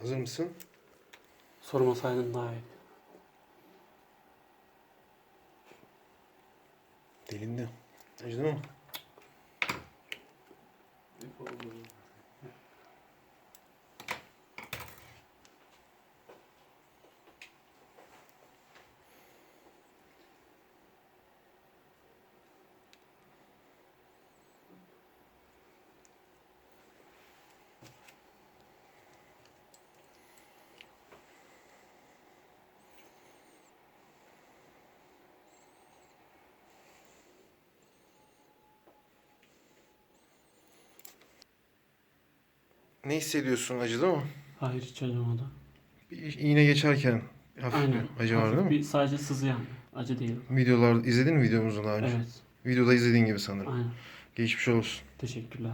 Hazır mısın? Sormasaydın daha iyi. Delindi. Acıdı mı? Ne hissediyorsun? Acıdı mı? Hayır hiç acımadı. Bir iğne geçerken hafif Aynen. bir acı var değil mi? Bir, sadece sızı yani. Acı değil. Videolar izledin mi videomuzu daha önce? Evet. Videoda izlediğin gibi sanırım. Aynen. Geçmiş olsun. Teşekkürler.